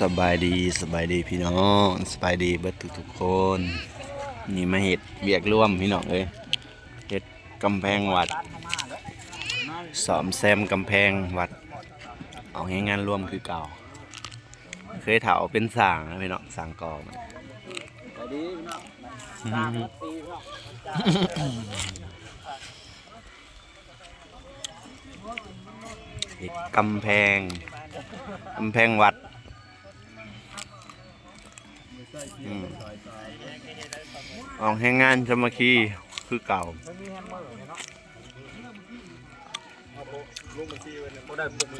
สบายดีสบายดีพี่น้องสบายดีเบิดทุกทุกคน นี่มาเห็ดเวียกร่วมพี่น้องเอ้ยเห็ดกำแพงวัดสอมแซมกำแพงวัด เอาให้งานร่วมคือเก่า เคยเถาเป็นสางนะพี่น้องสางกอมาไปดีพี่น้องสร้างวัดตีพี่น้องเห็ดกำแพงกำแพงวัด อืมออกให้งานสามัคคีคือเก่าเมอร์เนา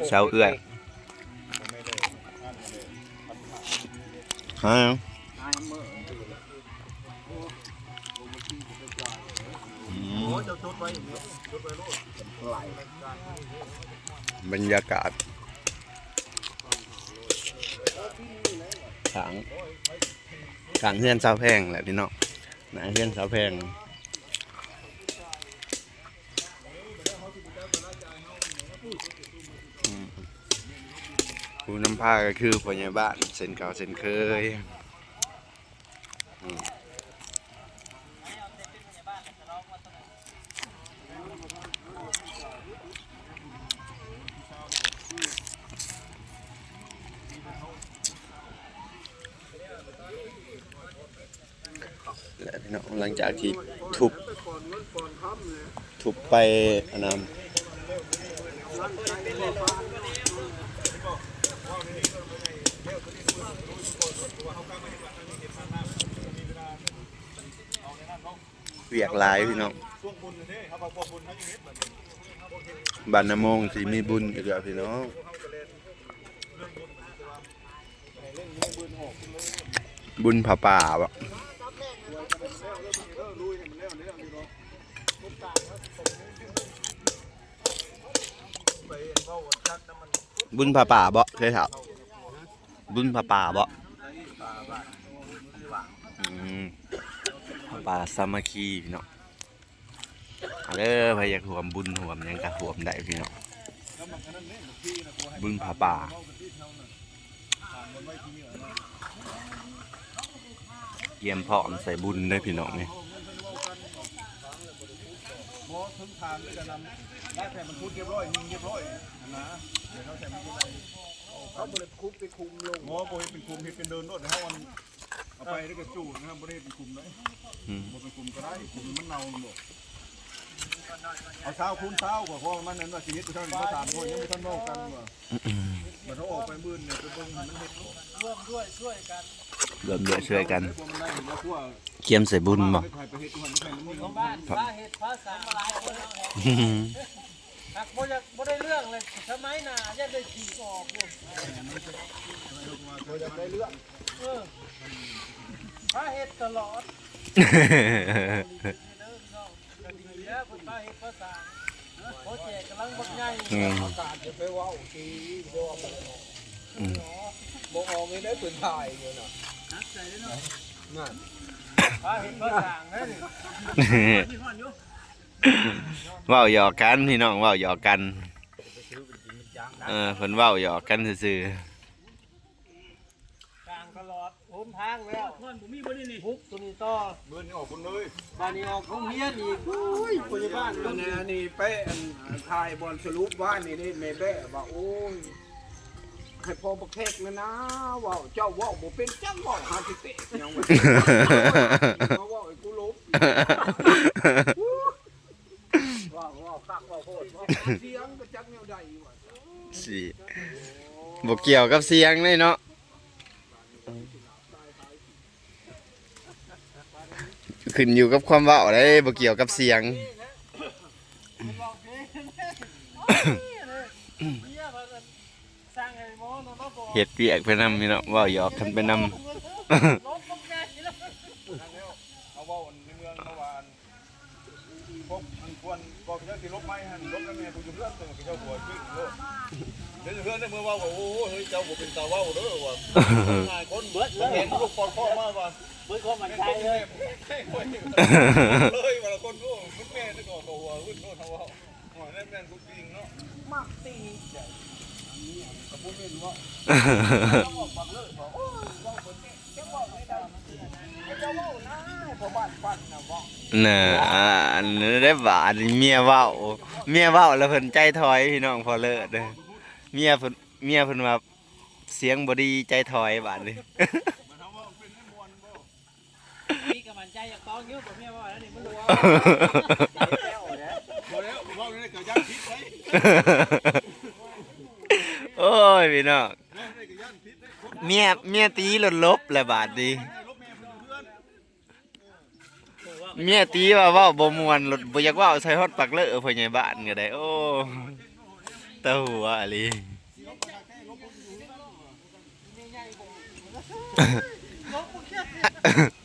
เช้าเอื้อยฮะแฮมเมอบรรยากาศ ขางขางเฮือนเสาแพงแหละพี่น้องหนาเฮือนเสาแพงผู้นำพาก็คือพ่อใหญ่บ้านเส้นเก่าเส้นเคย หลังจากที่ทุบทุบไปอนนั้นเวียกหลายพี่น้องบานนามงสีมีบุญอีกแล้วพี่น้องบุญผาป่าบะ บุญผาป่าบ่เคยถามบุญผาป่าบ่ผาป่าสามัคคีพี่น้องเอาเด้อพยากรวมบุญรวมยังกะรวมได้พี่น้องบุญผาป่าเยี่ยมพร้อมใส่บุญได้พี่น้องนี่ หมอถึงทางด้วยกันนำได้แต่มันพูดเรียบร้อยยิงเรียบร้อยนะเดี๋ยวเขาแต่มันจะได้เขาบริคุมไปคุมลงหมอโบเฮ็ดเป็นคุมเฮ็ดเป็นเดินรถนะฮะวันเอาไปแล้วก็จูดนะครับโบเฮ็ดเป็นคุมเลยอืมโบเป็นคุมก็ได้คุมมันเน่าหมดเอาเช้าคูณเช้ากว่าเพราะมันนั้นว่าชีวิตเท่านี้เขาถามคนยังไม่ทันโลกกันว่ามันเขาออกไปบื้นเนี่ยไปเบิ่งให้มันเฮ็ดร่วมด้วยช่วยกันรวมด้วยช่วยกันพวกมันได้ เคียมใส่บุญบ่ไม่ใครไปเฮ็ดทุกวันไม่ใครมันมีของบ้านพระเห็ดพระสังมาหลายคนแล้วหักบ่อยากบ่ได้เรื่องเลยทำไมน่ะยันได้ขี่ออกลูกเราอยากได้เรื่องเออพระเห็ดตลอดเน้องก็ดีแล้วเพิ่นพระเห็ดพระสังโปรเจกต์กำลังบักใหญ่อืมอากาศจไปเว้าทีเดียวอืมบ่ออกไม่ได้ปืนถ่ายอยู่น่ะนักใจเนาะนั่นพระ เห็ดพระสังเด้อนี่เว้าหยอกกันพี่น้องเว้าหยอกกันเออเพิ่นเว้าหยอกกันซื่อกลางตลอดโหมทางแล้วเพิ่นบ่มีบ่นี่นี่พุกตัวนี้ต่อเบิ่นนี่ออกคุณเลยบ้านนี้ออกโรงเรียนอีกอุ้ยพยาบาลอันนี้อันนี้เป้อันทายบอลสรุปว่านี่นี่แม่เป้ว่าโอ้ย ให้พ่อบักเทกนะนะว่าเจ้าว่าบ่เป็นจังว่าหาสิเตะยังว่ามาว่าไอ้กูลบว่าว่าคักว่าโคตรว่าเสียงก็จักแนวใดว่าสิบ่เกี่ยวกับเสียงเลยเนาะขึ้นอยู่กับความเว้าได้บ่เกี่ยวกับเสียง บอกเองเนี่ยมันสร้างไอ้หมอนะมาบอก เฮ็ดเวียกไปนำพี่น้องเว้าหยอกกันไปนำลบลบแก่แล้วเอาว่าในเมืองเมื่อวานพวกมันควรบอกเจ้าสิลบไม้หันลบแล้วแม่กูจะเพื่อนตัวเจ้าหัวชื่อโลดเดี๋ยวเพื่อนได้เมื่อว่าโอ้โหเฮ้ยเจ้าบ่เป็นตาว่าเด้อว่าหายคนเบิดเห็นลูกปอดพ่อมากว่าเมื่อเขามันใช้เลยเลยว่าคนรู้คุณแม่จะก่อตัวหุ่นโน่นเขาว่า น่ม่นกูเนี่ระปุกเป็วะเขาบอกบังเลิบอกโอ้าบ่ได้จว่านะเบ้านนนะบอกน่ะอันนี้ได้บาดเมียเว้าเมียเว้าแล้วเพิ่นใจถอยพี่น้องพอเลิศเด้เมียเพิ่นเมียเพิ่นมาเสียงบอดีใจถอยบานเลยมีกำลังใจอยากต้องยอะกว่าเมียว่าแล้วนี่มันรู้ว่า โอ้ยพี่น้องเว้าในกระย่านพิษได้คนเมียเมียตีหลดลบแล้วบาดนี้ลบแม่เพิ่นเพื่อนเมียตีว่าเว้าบ่ม่วนหลดบ่อยากเว้าใส่ฮอดปากเลอะพ่อใหญ่บ้านก็ได้โอ้ตาหัวอะลีคุณน้อง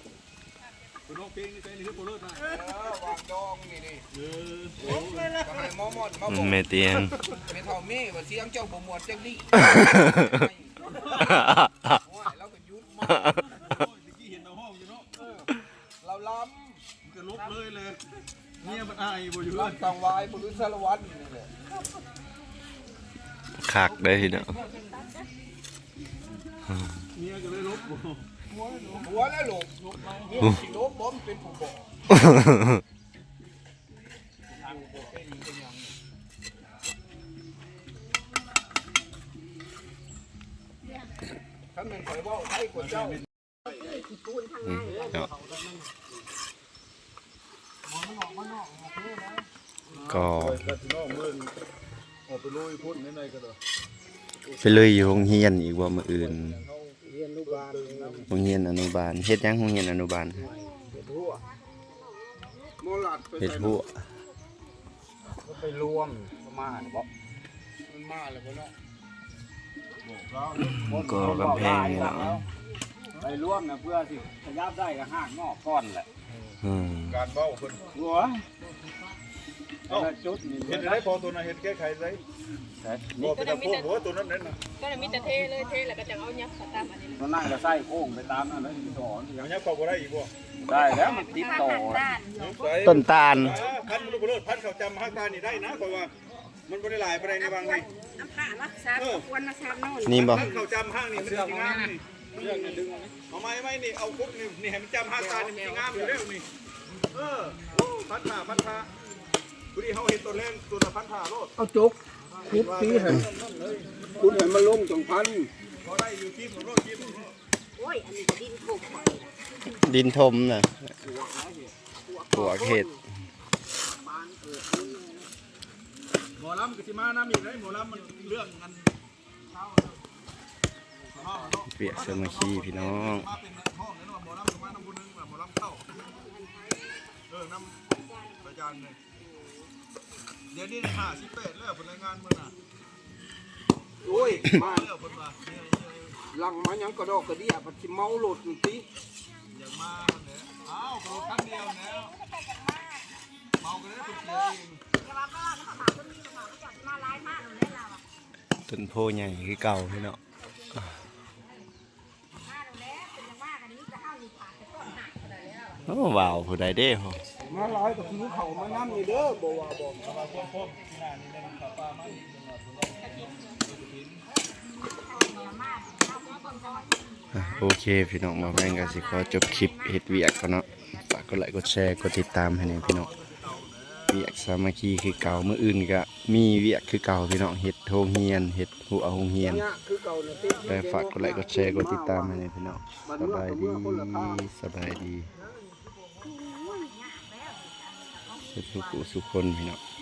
เพลงนี่ใจนี่คือโปรเลิศนะเออวางดองนี่นี่เออก็ให้หมอหมดมาอืบอมกแม่เตียง ไม่เท่ามีว่าเสียงเจ้าบ่หมดจังนี่โอ้ยเราก็หยุดมาโอ้ยตะกี้เห็นเอาห้องอยู่เนาะเราล้มันก็ลบเลยเลยเมียมันอายบ่อยู่ำเพื่อล้านงตังวายบุรุษสารวัตรนี่แหละคักเด้อพี่น้องเมียก็เลยลบบ่ หัวแล้วลูกสิลบบ่มเป็นผู้บอกถ้ามันข่อยเว้าไทยกว่าเจ้าอืมเนาะก็ก็พี่น้องเมืองออกไปลุยพุ่นในๆก็เด้อไปเลยอยู่โรงเรียนอีกว่ามื้ออื่น เรียนลูกบาลโรงเรียนอนุบาลเฮ็ดหยังโรงเรียนอนุบาลเฮ็ดหัวโมลัดไปเฮ็ดใส่หัวก็ไปรวมประมาณบ่มันมาแล้วบ่เนาะก็กำแพงนี่เนาะไปร่วมนะเพื่อสิขยับได้ก็ห้างงอกก้อนแหละอืมการเว้าเพิ่นหัว แต่ละจุดนี่เห็นได้พอตัวนั้นเห็นแก้ไขได้บ่เป็นตะโพกหัวตัวนั้นนั่นน่ะก็เลยมีแต่เทเลยเทแล้วก็จะเอายักษ์สตามอันนี้มันนั่งก็ใส่โค้งไปตามนั้นแล้วสอนอย่างนี้เข้าบ่ได้อีกบ่ได้แล้วมันติดต่อต้นตาลพันลูกเลิศพันเขาจำฮักตานี่ได้นะเพราะว่ามันบ่ได้หลายปานใดในบางนี่น้ำผ้ารักษาควรมาทำโน่นนี่บ่พันเขาจำห้างนี่มันสิงามนี่เรื่องนี่ดึงเอาไม้ไม้นี่เอาคุกนี่นี่ให้มันจำฮักตานี่มันสิงามอยู่แล้วนี่เออพันผ้าพันผ้า ผู้ที่เฮาเห็นตัวแรกตัวละพันผ้าโลดเอาจกคุดตีให้คุณให้มันลงจังพันพอได้อยู่ที่ของโลดที่ของโลดโอ้ยอันนี้ก็ดินถูกหมดดินทมน่ะหัวเห็ดหมอลำก็สิมาน้ำอีกได้หมอลำมันเรื่องกันเปียกสามัคคีพี่น้องมาเป็นห้องแล้วเนาะหมอลำก็มาน้ำบุญนึงหมอลำเข้าเออน้ำประจานเลย เดี๋ยวนี้ห้าสิบแปดแล้วผลรายงานเมื่อน่ะโอ้ย มาแล้วคนว่าเนี่ยหลังมายังกระดอกกระเดียพัดสิเมาโลดนี่ติอย่างมาเนี่ยอ้าวโดนครั้งเดียวแล้วเมากันได้คนเดียวเองต้นโพใหญ่คือเก่าพี่น้องโอ้ว้าวผู้ใดเด้ ho มาหลายก็ถือเขามานํนี่เด้อบ่ว่าบ่อะโอเคพี่น้องมาแม่งกันสิขอจบคลิปเฮ็ดเวียกก่อนเนาะฝากกดไลค์กดแชร์กดติดตามให้หน่อยพี่น้องเวียกสามัคคีคือเก่าเมื้ออื่นก็มีเวียกคือเก่าพี่น้องเฮ็ดโรงเรียนเฮ็ดหัวโรงเรียนเนี่ยคือเก่าน่ะติแต่ฝากกดไลค์กดแชร์กดติดตามให้หน่อยพี่น้องสบายดีสบายดี สุขุสุขคนพี่น้อง